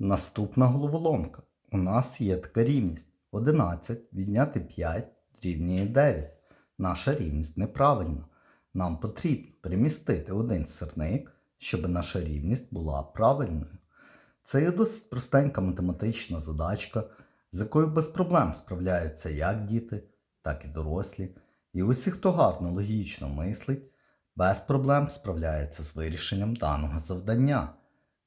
Наступна головоломка. У нас є така рівність. 11 відняти 5 рівнює 9. Наша рівність неправильна. Нам потрібно перемістити один сирник, щоб наша рівність була правильною. Це є досить простенька математична задачка, з якою без проблем справляються як діти, так і дорослі. І усі, хто гарно логічно мислить, без проблем справляється з вирішенням даного завдання.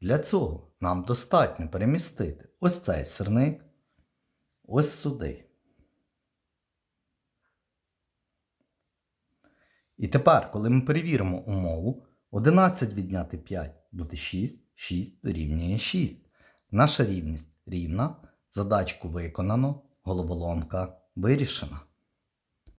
Для цього нам достатньо перемістити ось цей сирник ось сюди. І тепер, коли ми перевіримо умову, 11 відняти 5 буде 6, 6 дорівнює 6. Наша рівність рівна, задачку виконано, головоломка вирішена.